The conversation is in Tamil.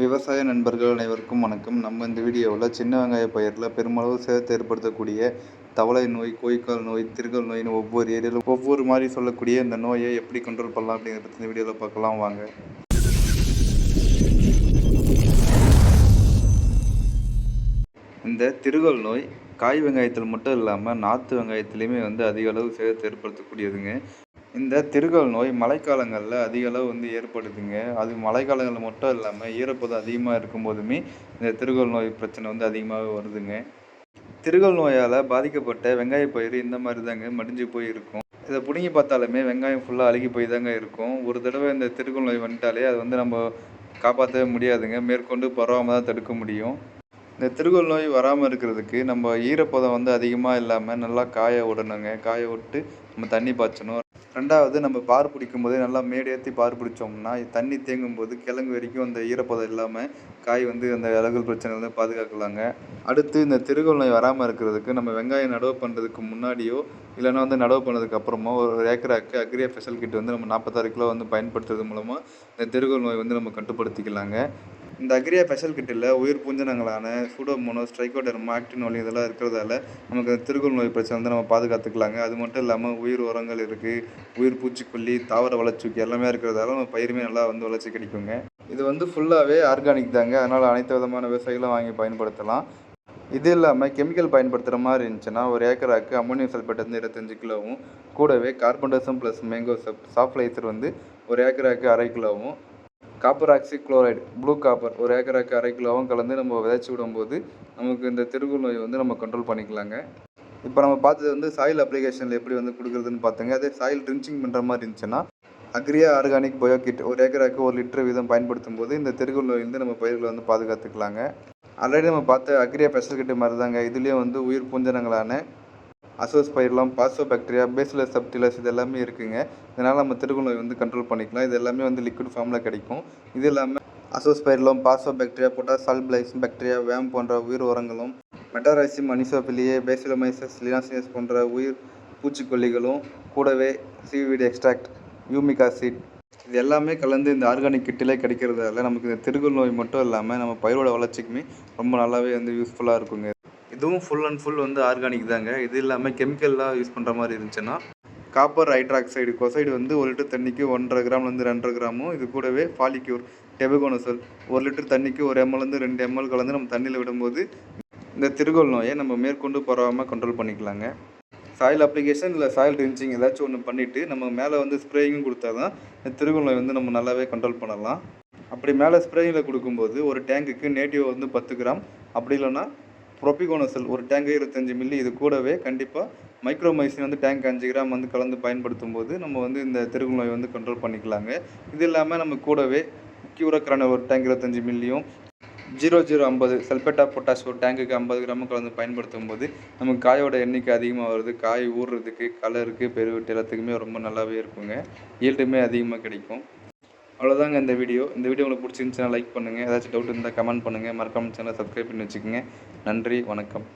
விவசாய நண்பர்கள் அனைவருக்கும் வணக்கம். நம்ம இந்த வீடியோவில் சின்ன வெங்காய பயிரில் பெருமளவு சேதத்தை ஏற்படுத்தக்கூடிய தவளை நோய் கோய்க்கால் நோய் திருகல் நோயின்னு ஒவ்வொரு ஏரியாவிலும் ஒவ்வொரு மாதிரி சொல்லக்கூடிய இந்த நோயை எப்படி கண்ட்ரோல் பண்ணலாம் அப்படிங்கிறத பற்றி இந்த வீடியோவில் பார்க்கலாம். வாங்க. இந்த திருகல் நோய் காய் வெங்காயத்தில் மட்டும் இல்லாமல் நாற்று வெங்காயத்துலேயுமே வந்து அதிக அளவு சேதத்தை ஏற்படுத்தக்கூடியதுங்க. இந்த திருகல் நோய் மழைக்காலங்களில் அதிக அளவு வந்து ஏற்படுதுங்க. அது மழைக்காலங்களில் மட்டும் இல்லாமல் ஈரப்பதம் அதிகமாக இருக்கும் போதுமே இந்த திருகல் நோய் பிரச்சனை வந்து அதிகமாகவே வருதுங்க. திருகல் நோயால் பாதிக்கப்பட்ட வெங்காய பயிர் இந்த மாதிரி தாங்க மடிஞ்சு போய் இருக்கும் இதை பிடுங்கி பார்த்தாலுமே வெங்காயம் ஃபுல்லாக அழுகி போய் தாங்க இருக்கும். ஒரு தடவை இந்த திருகல் நோய் வந்துட்டாலே அது வந்து நம்ம காப்பாற்றவே முடியாதுங்க. மேற்கொண்டு பரவாமல் தான் தடுக்க முடியும். இந்த திருகல் நோய் வராமல் இருக்கிறதுக்கு நம்ம ஈரப்பதம் வந்து அதிகமாக இல்லாமல் நல்லா காய விடணுங்க. காய விட்டு நம்ம தண்ணி பாய்ச்சணும். ரெண்டாவது நம்ம பார் பிடிக்கும் போதே நல்லா மேடேற்றி பார் பிடிச்சோம்னா தண்ணி தேங்கும் போது கிழங்கு வரைக்கும் அந்த ஈரப்பதம் இல்லாமல் காய் வந்து அந்த இலகுல் பிரச்சனை வந்து பாதுகாக்கலாங்க. அடுத்து இந்த திருகோல் நோய் வராமல் இருக்கிறதுக்கு நம்ம வெங்காயம் நடவு பண்ணுறதுக்கு முன்னாடியோ இல்லைன்னா வந்து நடவு பண்ணதுக்கு அப்புறமா ஒரு ஏக்கராக்கு அக்ரியா ஃபெசல் கிட் வந்து நம்ம நாற்பத்தாறு கிலோ வந்து பயன்படுத்துறது மூலமாக இந்த திருகோல் நோய் வந்து நம்ம கட்டுப்படுத்திக்கலாங்க. இந்த அக்ரியா ஸ்பெஷல் கிட்டில் உயிர் பூஞ்சனங்களான சூடோமோனோஸ் ட்ரைகோடர்மா ஆக்டினோலி இதெல்லாம் இருக்கிறதால நமக்கு திருக்குள் நோய் பிரச்சனை வந்து நம்ம பாதுகாத்துக்கலாங்க. அது மட்டும் இல்லாமல் உயிர் உரங்கள் இருக்குது உயிர் பூச்சிக்கொல்லி தாவர வளர்ச்சிக்கு எல்லாமே இருக்கிறதால நம்ம பயிருமே நல்லா வந்து வளர்ச்சி கிடைக்குங்க. இது வந்து ஃபுல்லாகவே ஆர்கானிக் தாங்க. அதனால் அனைத்து விதமான விவசாயிகளும் வாங்கி பயன்படுத்தலாம். இது இல்லாமல் கெமிக்கல் பயன்படுத்துகிற மாதிரி இருந்துச்சுன்னா ஒரு ஏக்கராக்கு அம்மோனியம் சல்பேட் வந்து இருபத்தஞ்சு கிலோவும் கூடவே carbendazim plus mango sub சாஃப்ளைசர் வந்து ஒரு ஏக்கராக்கு அரை கிலோவும் copper oxychloride blue copper ஒரு ஏக்கராக்கு அரை கிலோவும் கலந்து நம்ம விதைச்சி விடும்போது நமக்கு இந்த திருகுள் நோய் வந்து நம்ம கண்ட்ரோல் பண்ணிக்கலாங்க. இப்போ நம்ம பார்த்தது வந்து சாயில் அப்ளிகேஷனில் எப்படி வந்து கொடுக்குறதுன்னு பார்த்தோங்க அதே சாயில் ட்ரின்ச்சிங் பண்ணுற மாதிரி இருந்துச்சுன்னா அக்ரியா ஆர்கானிக் பயோ கிட் ஒரு ஏக்கராக்கு ஒரு லிட்டர் வீதம் பயன்படுத்தும் போது இந்த திருகுள் நோயிலிருந்து நம்ம பயிர்களை வந்து பாதுகாத்துக்கலாங்க. ஆல்ரெடி நம்ம பார்த்த அக்ரியா ஸ்பெஷல் கிட்டு மாதிரி தாங்க இதுலேயும் வந்து உயிர் பூஞ்சனங்களான அசோஸ் பயிரெலாம் பாசோ பாக்டீரியா பேசிலஸ் சப்டிலஸ் இது எல்லாமே இருக்குங்க. இதனால் நம்ம திருகு நோய் வந்து கண்ட்ரோல் பண்ணிக்கலாம். இது எல்லாமே வந்து லிக்விட் ஃபார்மில் கிடைக்கும். இது இல்லாமல் அசோஸ் பயிரெலாம் பாசோ பாக்டீரியா பொட்டாஸ் சால்பிளைஸ் பாக்டீரியா வேம் போன்ற உயிர் உரங்களும் மெட்டாரைசிம் அனிசோபிலியே பேசிலமைசஸ் லினாசியஸ் போன்ற உயிர் பூச்சிக்கொல்லிகளும் கூடவே சிவிடி எக்ஸ்ட்ராக்ட் யூமிக் ஆசிட் இது எல்லாமே கலந்து இந்த ஆர்கானிக் கிட்டிலே கிடைக்கிறதால நமக்கு இந்த திருகுள் நோய் மட்டும் இல்லாமல் நம்ம பயிரோட வளர்ச்சிக்குமே ரொம்ப நல்லாவே வந்து யூஸ்ஃபுல்லாக இருக்குங்க. இதுவும் ஃபுல் அண்ட் ஃபுல் வந்து ஆர்கானிக் தாங்க. இது இல்லாமல் கெமிக்கல்லாம் யூஸ் பண்ணுற மாதிரி இருந்துச்சுன்னா காப்பர் ஹைட்ராக்சைடு கொசைடு வந்து ஒரு லிட்டர் தண்ணிக்கு ஒன்றரை கிராம்லேருந்து ரெண்டரை கிராமும் இது கூடவே பாலிக்யூர் டெபகோனசல் ஒரு லிட்டர் தண்ணிக்கு ஒரு எம்எல்லேருந்து ரெண்டு எம்எல் கலந்து நம்ம தண்ணியில் விடும்போது இந்த திருகோல் நோயை நம்ம மேற்கொண்டு பரவாமல் கண்ட்ரோல் பண்ணிக்கலாங்க. சாயில் அப்ளிகேஷன் இல்லை சாயில் ட்ரின்ச்சிங் ஏதாச்சும் ஒன்று பண்ணிவிட்டு நம்ம மேலே வந்து ஸ்ப்ரேயிங்கும் கொடுத்தா தான் இந்த திருகோல் நோய் வந்து நம்ம நல்லாவே கண்ட்ரோல் பண்ணலாம். அப்படி மேலே ஸ்ப்ரேயிங்கில் கொடுக்கும்போது ஒரு டேங்குக்கு நேட்டிவ் வந்து பத்து கிராம் அப்படி இல்லைன்னா ப்ரொபிகோனசல் ஒரு டேங்கு இருபத்தஞ்சி மில்லி இது கூடவே கண்டிப்பாக மைக்ரோமைசின் வந்து டேங்க் அஞ்சு கிராம் வந்து கலந்து பயன்படுத்தும் போது நம்ம வந்து இந்த தெருகு நோய் வந்து கண்ட்ரோல் பண்ணிக்கலாங்க. இது இல்லாமல் நம்ம கூடவே கியூரக்கரான ஒரு டேங்க் இருபத்தஞ்சி மில்லியும் ஜீரோ ஜீரோ ஐம்பது சல்பேட்டா பொட்டாஷ் ஒரு டேங்குக்கு ஐம்பது கிராம் கலந்து பயன்படுத்தும் போது நமக்கு காயோட எண்ணிக்கை அதிகமாக வருது. காய் ஊறுறதுக்கு கலருக்கு பெருவிட்டு எல்லாத்துக்குமே ரொம்ப நல்லாவே இருக்குங்க. ஈல்டுமே அதிகமாக கிடைக்கும். அவ்வளோதாங்க இந்த வீடியோ. இந்த வீடியோ உங்களுக்கு பிடிச்சிருந்துச்சுன்னா லைக் பண்ணுங்கள் ஏதாச்சும் டவுட் இருந்தால் கமெண்ட் பண்ணுங்கள் மறக்காமல் சேனல் சப்ஸ்கிரைப் பண்ணி வச்சுக்கோங்க. நன்றி வணக்கம்.